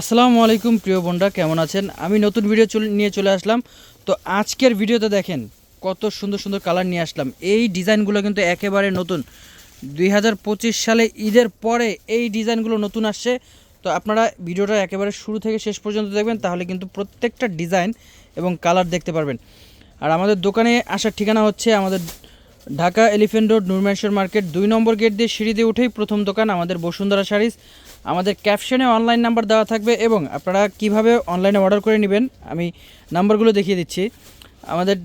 আসসালামু আলাইকুম, প্রিয় বোনরা, কেমন আছেন? আমি নতুন ভিডিও নিয়ে চলে আসলাম। তো আজকের ভিডিওতে দেখেন কত সুন্দর সুন্দর কালার নিয়ে আসলাম। এই ডিজাইনগুলো কিন্তু একেবারে নতুন। দুই হাজার পঁচিশ সালে ঈদের পরে এই ডিজাইনগুলো নতুন আসছে। তো আপনারা ভিডিওটা একেবারে শুরু থেকে শেষ পর্যন্ত দেখবেন, তাহলে কিন্তু প্রত্যেকটা ডিজাইন এবং কালার দেখতে পারবেন। আর আমাদের দোকানে আসার ঠিকানা হচ্ছে আমাদের ঢাকা এলিফেন্ট রোড নুরম্যানশোর মার্কেট, দুই নম্বর গেট দিয়ে সিঁড়ি দিয়ে উঠেই প্রথম দোকান আমাদের বসুন্ধরা শাড়িজ আমাদের ক্যাপশনে অনলাইন নাম্বার দেওয়া থাকবে এবং আপনারা কীভাবে অনলাইনে অর্ডার করে নেবেন, আমি নাম্বারগুলো দেখিয়ে দিচ্ছি। আমাদের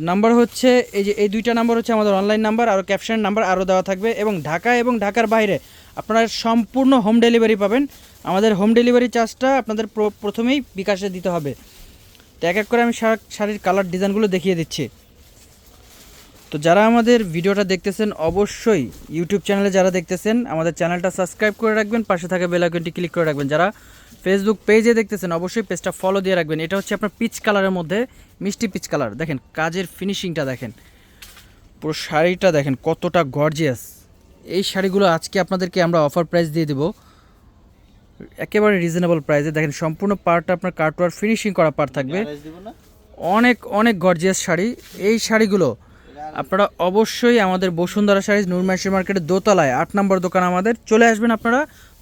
নাম্বার হচ্ছে, এই যে, এই দুইটা নাম্বার হচ্ছে আমাদের অনলাইন নাম্বার আর ক্যাপশনের নাম্বার আরও দেওয়া থাকবে এবং ঢাকা এবং ঢাকার বাইরে আপনারা সম্পূর্ণ হোম ডেলিভারি পাবেন। আমাদের হোম ডেলিভারি চার্জটা আপনাদের প্রথমেই বিকাশে দিতে হবে। তো এক এক করে আমি শাড়- শাড়ির কালার ডিজাইনগুলো দেখিয়ে দিচ্ছি। তো যারা আমাদের ভিডিওটা দেখতেছেন অবশ্যই ইউটিউব চ্যানেলে যারা দেখতেছেন আমাদের চ্যানেলটা সাবস্ক্রাইব করে রাখবেন পাশে থাকা বেল আইকনটি ক্লিক করে রাখবেন। যারা ফেসবুক পেজে দেখতেছেন অবশ্যই পেজটা ফলো দিয়ে রাখবেন। এটা হচ্ছে আপনার পিচ কালারের মধ্যে মিষ্টি পিচ কালার দেখেন কাজের ফিনিশিংটা দেখেন। পুরো শাড়িটা দেখেন কতটা গর্জিয়াস এই শাড়িগুলো আজকে আপনাদেরকে আমরা অফার প্রাইস দিয়ে দেবো। একেবারে রিজনেবল প্রাইসে দেখেন সম্পূর্ণ পার্টটা আপনার কার্টওয়ার ফিনিশিং করা পার্ট থাকবে। অনেক অনেক গর্জিয়াস শাড়ি। এই শাড়িগুলো আপনারা অবশ্যই আমাদের বসুন্ধরা শাড়ি নুরমাইশি মার্কেটের দোতলায় আট নম্বর দোকান আমাদের চলে আসবেন আপনারা,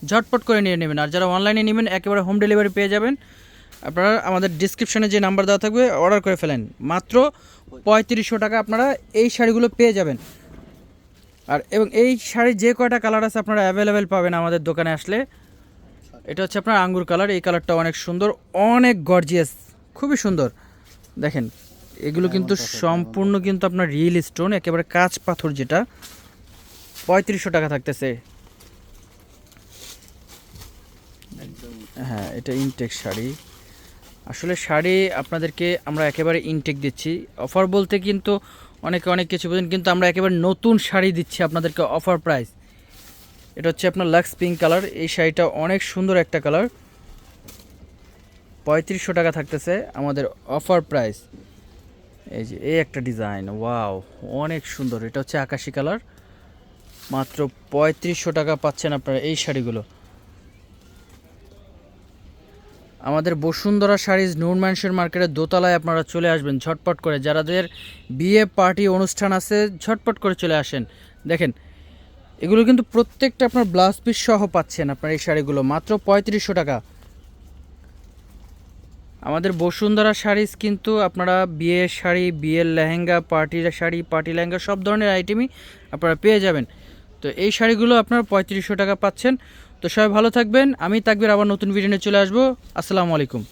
ঝটপট করে নিয়ে নেবেন। আর যারা অনলাইনে নেবেন, একেবারে হোম ডেলিভারি পেয়ে যাবেন। আপনারা আমাদের ডিসক্রিপশনে যে নাম্বার দেওয়া থাকবে অর্ডার করে ফেলেন। মাত্র পঁয়ত্রিশশো টাকা আপনারা এই শাড়িগুলো পেয়ে যাবেন। আর এবং এই শাড়ির যে কয়টা কালার আছে আপনারা অ্যাভেলেবেল পাবেন আমাদের দোকানে আসলে। এটা হচ্ছে আপনার আঙ্গুর কালার এই কালারটা অনেক সুন্দর, অনেক গর্জিয়াস খুবই সুন্দর। দেখেন এগুলো কিন্তু সম্পূর্ণ কিন্তু আপনার রিয়েল স্টোন একেবারে কাঁচ পাথর যেটা। পঁয়ত্রিশশো টাকা থাকতেছে। হ্যাঁ এটা ইনটেক শাড়ি। আসলে শাড়ি আপনাদেরকে আমরা একেবারে ইনটেক দিচ্ছি। অফার বলতে কিন্তু অনেকে অনেক কিছু বোঝেন কিন্তু আমরা একেবারে নতুন শাড়ি দিচ্ছি আপনাদেরকে অফার প্রাইস এটা হচ্ছে আপনার লাক্স পিঙ্ক কালার এই শাড়িটা অনেক সুন্দর একটা কালার পঁয়ত্রিশশো টাকা থাকতেছে আমাদের অফার প্রাইস এই যে, এই একটা ডিজাইন ওয়াও অনেক সুন্দর। এটা হচ্ছে আকাশি কালার। মাত্র পঁয়ত্রিশশো টাকা পাচ্ছেন আপনারা এই শাড়িগুলো। আমাদের বসুন্ধরা শাড়িজ নূর ম্যানশন মার্কেটের দোতলায় আপনারা চলে আসবেন, ঝটপট করে। যারাদের বিয়ে পার্টি অনুষ্ঠান আছে, ঝটপট করে চলে আসেন। দেখেন, এগুলো কিন্তু প্রত্যেকটা আপনার ব্লাউজ পিস সহ পাচ্ছেন আপনার এই শাড়িগুলো। মাত্র পঁয়ত্রিশশো টাকা। আমাদের বসুন্ধরা শাড়িজ কিন্তু আপনারা বিয়ের শাড়ি, বিয়ের লেহেঙ্গা, পার্টির শাড়ি, পার্টি লেহেঙ্গা সব ধরনের আইটেমই আপনারা পেয়ে যাবেন। তো এই শাড়িগুলো আপনারা পঁয়ত্রিশশো টাকা পাচ্ছেন। তো সবাই ভালো থাকবেন। আমি থাকবেন আবার নতুন ভিডিও চলে আসব। আসসালামু আলাইকুম।